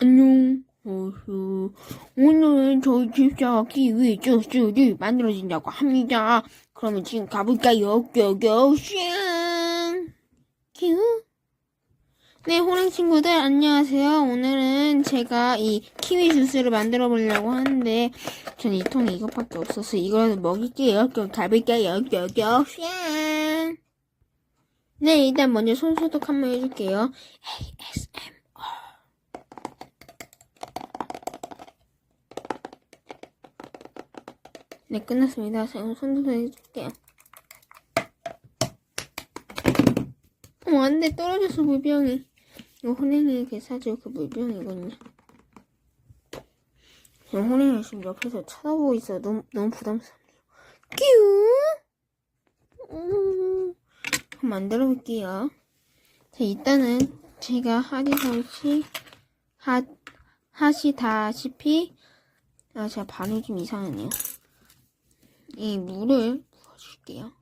안녕. 어서 오늘은 저희 집사 키위 주스를 만들어진다고 합니다. 그러면 지금 가볼까요? 고고 슝! 큐! 네, 호랭 친구들 안녕하세요. 오늘은 제가 이 키위 주스를 만들어 보려고 하는데 전 이 통에 이것밖에 없어서 이거라도 먹일게요. 그럼 가볼까요? 고고 슝! 네, 일단 먼저 손 소독 한번 해줄게요. ASMR. 네, 끝났습니다. 자, 오늘 손도 해줄게요. 어머, 안 돼. 떨어졌어, 물병이. 이거 호랭이에게 사줄 그 물병이거든요. 지금 호랭이가 지금 옆에서 쳐다보고 있어요. 너무, 너무 부담스럽네요. 끼우! 음, 한번 만들어 볼게요. 자, 일단은 제가 하디다시, 하, 하시다시피, 아, 제가 발음이 좀 이상하네요. 이 물을 부어줄게요.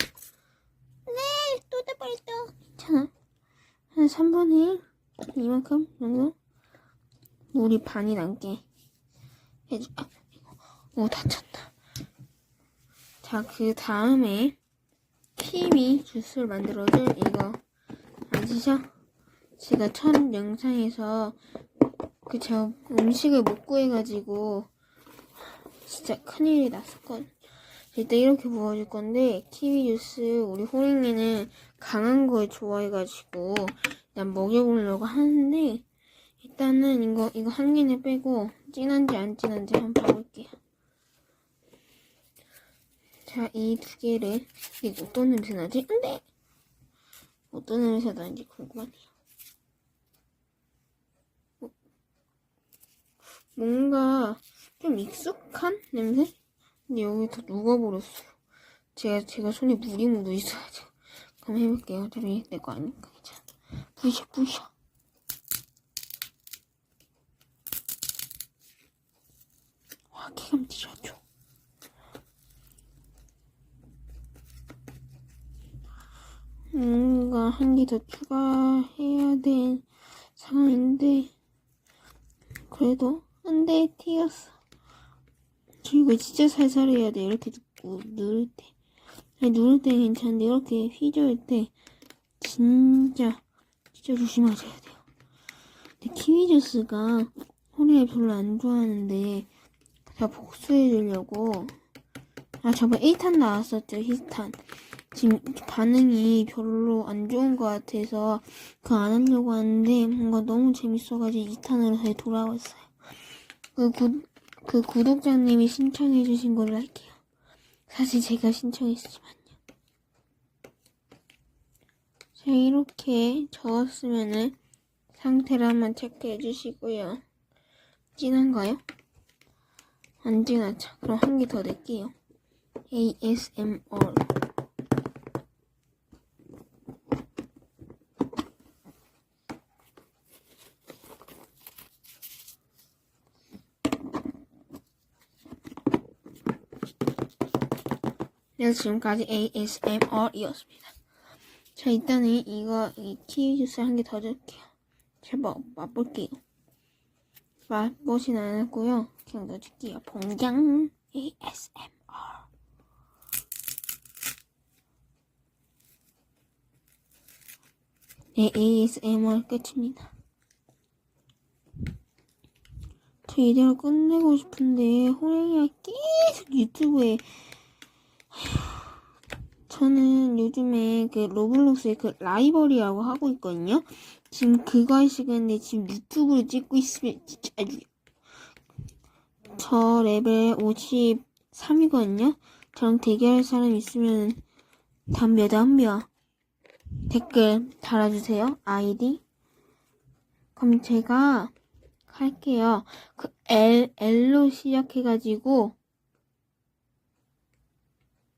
네, 또 돼버렸다. 괜찮아. 한 3분의 1, 이만큼 정도? 물이 반이 남게 해줘. 아, 이거. 오, 다쳤다. 자, 그 다음에 키위 주스를 만들어줄 이거 아시죠? 제가 첫 영상에서 그 제가 음식을 못 구해가지고 진짜 큰일이 났었거든. 일단 이렇게 부어줄 건데 키위 주스 우리 호랭이는 강한 걸 좋아해가지고 일단 먹여보려고 하는데 일단은 이거 이거 한 개는 빼고 진한지 안 진한지 한번 봐볼게요. 자, 이 두 개를 이거 어떤 냄새 나지? 안돼. 어떤 냄새 나는지 궁금하네요. 어? 뭔가 좀 익숙한 냄새? 근데 여기 다 녹아버렸어요. 제가, 제가 손에 물이 묻어 있어가지고. 그럼 해볼게요. 어차피 내거 아니니까 괜찮아. 부셔, 부셔. 와, 기가 막히죠. 뭔가 한 개 더 추가해야 될 상황인데, 그래도, 안 돼, 튀었어. 저 이거 진짜 살살 해야 돼. 이렇게 누- 누를 때. 아니, 누를 때 괜찮은데, 이렇게 휘저을 때, 진짜, 진짜 조심하셔야 돼요. 근데 키위 주스가 호리가 별로 안 좋아하는데, 제가 복수해 주려고, 아, 저번에 1탄 나왔었죠, 히스탄. 지금 반응이 별로 안 좋은 것 같아서, 그거 안 하려고 하는데, 뭔가 너무 재밌어가지고 2탄으로 다시 돌아왔어요. 그 구, 그 구독자님이 신청해주신 걸로 할게요. 사실 제가 신청했지만요. 자, 이렇게 적었으면은 상태를 한번 체크해 주시고요. 진한가요? 안 진하죠? 그럼 한 개 더 낼게요. ASMR. 네, 지금까지 ASMR이었습니다. 자, 일단은 이거, 이 키위 주스 한 개 더 줄게요. 제발 맛볼게요. 맛보진 않았고요. 그냥 넣어줄게요. 봉장 ASMR. 네, ASMR 끝입니다. 저 이대로 끝내고 싶은데, 호랭이가 계속 유튜브에 저는 요즘에 그 로블록스의 그 라이벌이라고 하고 있거든요. 지금 그거 할 시간인데 지금 유튜브를 찍고 있으면 진짜 아주 저 레벨 53이거든요. 저랑 대결할 사람 있으면 담벼 담벼 댓글 달아주세요. 아이디. 그럼 제가 할게요. 그 L L로 시작해가지고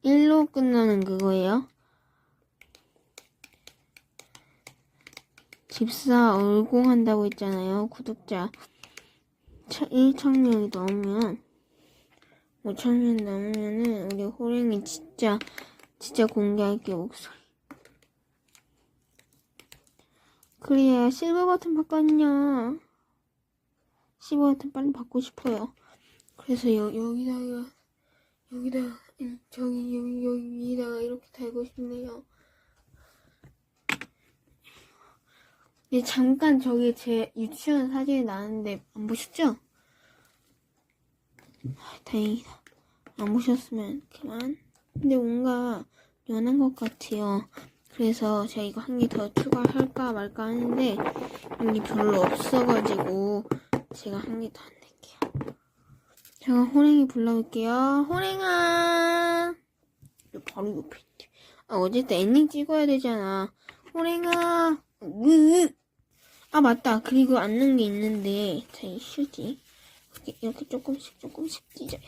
1로 끝나는 그거예요. 집사 얼공한다고 했잖아요. 구독자 1천명이 넘으면 5천명 넘으면은 우리 호랭이 진짜 진짜 공개할게 목소리. 그래야 실버 버튼 바꿨냐. 15W 빨리 받고 싶어요. 그래서 여, 여기다가 여기다가 음, 저기 여기 여기다가 이렇게 달고 싶네요. 네, 잠깐 저기 제 유치원 사진이 나왔는데 안 보셨죠? 아, 다행이다. 안 보셨으면 그만. 근데 뭔가 연한 것 같아요. 그래서 제가 이거 한 개 더 추가할까 말까 하는데 이게 별로 없어가지고 제가 한 개 더. 제가 호랭이 불러볼게요. 호랭아. 바로 옆에 있네. 아 어쨌든 엔딩 찍어야 되잖아. 호랭아. 으. 아 맞다. 그리고 안 넣은 게 있는데 제 휴지 이렇게, 이렇게 조금씩 조금씩 찢어요.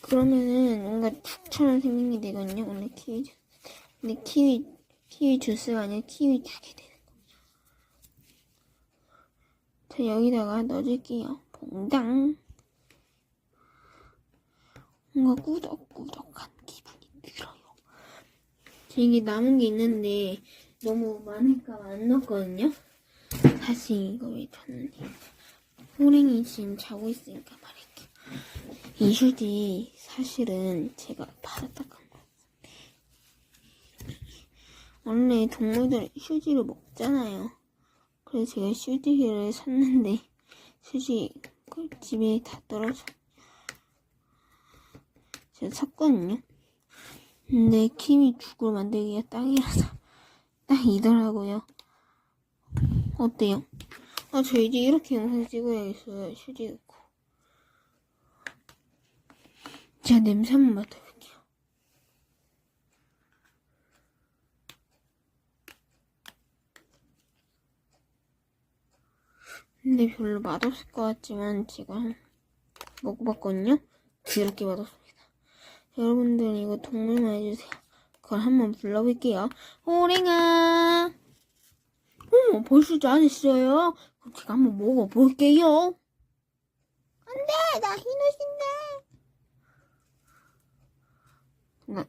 그러면은 뭔가 죽처럼 생긴 게 되거든요. 원래 키위 주- 근데 키위 키위 주스가 아니라 키위 죽이 되는 거죠. 자 여기다가 넣어줄게요. 봉당. 뭔가 꾸덕꾸덕한 기분이 들어요. 이게 남은 게 있는데 너무 봐안 넣었거든요. 다시 이거 왜 줬는데 호랭이 지금 자고 있으니까 말할게요. 이 휴지 사실은 제가 받았다 간 거. 원래 동물들 휴지를 먹잖아요. 그래서 제가 휴지를 샀는데 휴지 그 집에 다. 제가 샀거든요. 근데 키위 죽을 만들기가 딱이라서 딱이더라고요. 어때요? 아, 저 이제 이렇게 영상 찍어야겠어요. 휴지 넣고. 제가 냄새 한번 맡아볼게요. 근데 별로 맛없을 것 같지만 제가 먹어봤거든요. 그렇게 맛없습니다. 여러분들 이거 동물만 해주세요. 그걸 한번 불러볼게요. 호랭아. 어머, 벌써 안 했어요? 그럼 제가 한번 먹어볼게요. 안 돼! 나 흰옷인데! 네.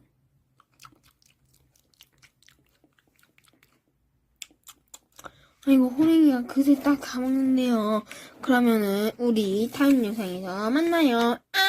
아이고, 호랭이가 그새 딱 다 먹는데요. 그러면은, 우리 다음 영상에서 만나요. 안녕!